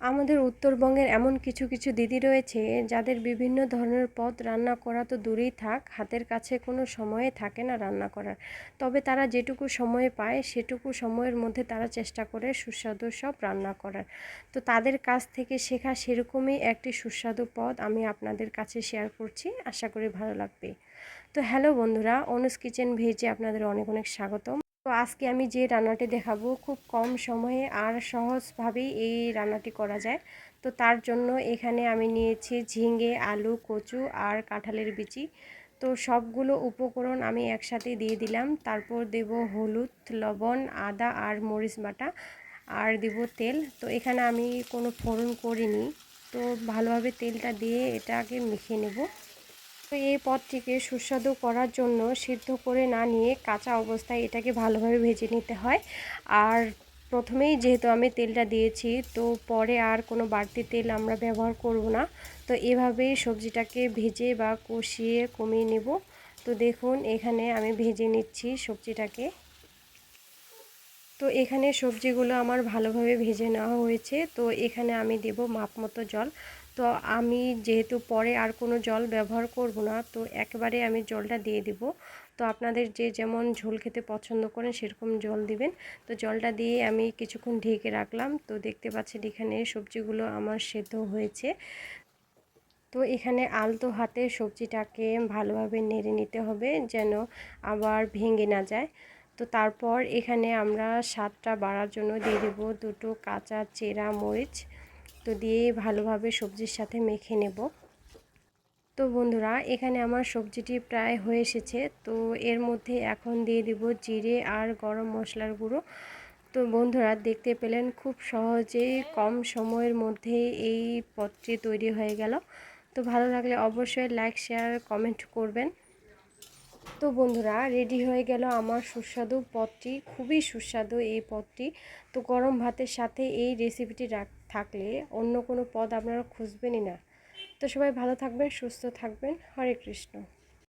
আমাদের উত্তরবঙ্গের এমন কিছু কিছু দিদি রয়েছে যাদের বিভিন্ন ধরনের পদ রান্না করা তো দূরেই থাক, হাতের কাছে কোনো সময়ে থাকে না রান্না করার। তবে তারা যেটুকু সময় পায় সেটুকু সময়ের মধ্যে তারা চেষ্টা করে সুস্বাদু সব রান্না করার। তো তাদের কাছ থেকে শেখা সেরকমই একটি সুস্বাদু পদ আমি আপনাদের কাছে শেয়ার করছি, আশা করি ভালো লাগবে। তো হ্যালো বন্ধুরা অনুস কিচেন ভেজে আপনাদের অনেক অনেক স্বাগতম। আজকে আমি যে রান্নাটি দেখাবো খুব কম সময়ে আর সহজভাবেই এই রান্নাটি করা যায়। তো তার জন্য এখানে আমি নিয়েছি ঝিঙে, আলু, কচু আর কাঁঠালের বিচি। তো সবগুলো উপকরণ আমি একসাথে দিয়ে দিলাম। তারপর দেব হলুদ, লবণ, আদা আর মরিচ বাটা আর দেব তেল। তো এখানে আমি কোনো ফোড়ন করিনি। তো ভালোভাবে তেলটা দিয়ে এটাকে মেখে নেব। তো এই পদটিকে সুস্বাদু করার জন্য সিদ্ধ করে না নিয়ে কাঁচা অবস্থায় এটাকে ভালোভাবে ভেজে নিতে হয়। আর প্রথমেই যেহেতু আমি তেলটা দিয়েছি, তো পরে আর কোনো বাড়তি তেল আমরা ব্যবহার করব না। তো এভাবেই সবজিটাকে ভেজে বা কষিয়ে কমিয়ে নেব। তো দেখুন, এখানে আমি ভেজে নিচ্ছি সবজিটাকে। তো এখানে সবজিগুলো আমার ভালোভাবে ভেজে নেওয়া হয়েছে। তো এখানে আমি দেব মাপ মতো জল। তো আমি যেহেতু পরে আর কোনো জল ব্যবহার করব না, তো একবারে আমি জলটা দিয়ে দিব। তো আপনাদের যে যেমন ঝোল খেতে পছন্দ করেন সেরকম জল দিবেন। তো জলটা দিয়ে আমি কিছুক্ষণ ঢেকে রাখলাম। তো দেখতে পাচ্ছেন এখানে সবজিগুলো আমার সেদ্ধ হয়েছে। তো এখানে আলতো হাতে সবজিটাকে ভালোভাবে নেড়ে নিতে হবে যেন আবার ভেঙে না যায়। তো তারপর এখানে আমরা স্বাদটা বাড়ার জন্য দিয়ে দেবো দুটো কাঁচা চেরা মরিচ। তো দিয়ে ভালোভাবে সবজির সাথে মেখে নেব। তো বন্ধুরা, এখানে আমার সবজিটি প্রায় হয়ে এসেছে। তো এর মধ্যে এখন দিয়ে দিব জিরে আর গরম মশলার গুঁড়ো। তো বন্ধুরা, দেখতে পেলেন খুব সহজেই কম সময়ের মধ্যে এই পদটি তৈরি হয়ে গেল। তো ভালো লাগলে অবশ্যই লাইক, শেয়ার, কমেন্ট করবেন। তো বন্ধুরা, রেডি হয়ে গেল আমার সুস্বাদু পদটি, খুবই সুস্বাদু এই পদটি। তো গরম ভাতের সাথে এই রেসিপিটি থাকলে অন্য কোনো পদ আপনারা খুঁজবেনই না। তো সবাই ভালো থাকবেন, সুস্থ থাকবেন। হরে কৃষ্ণ।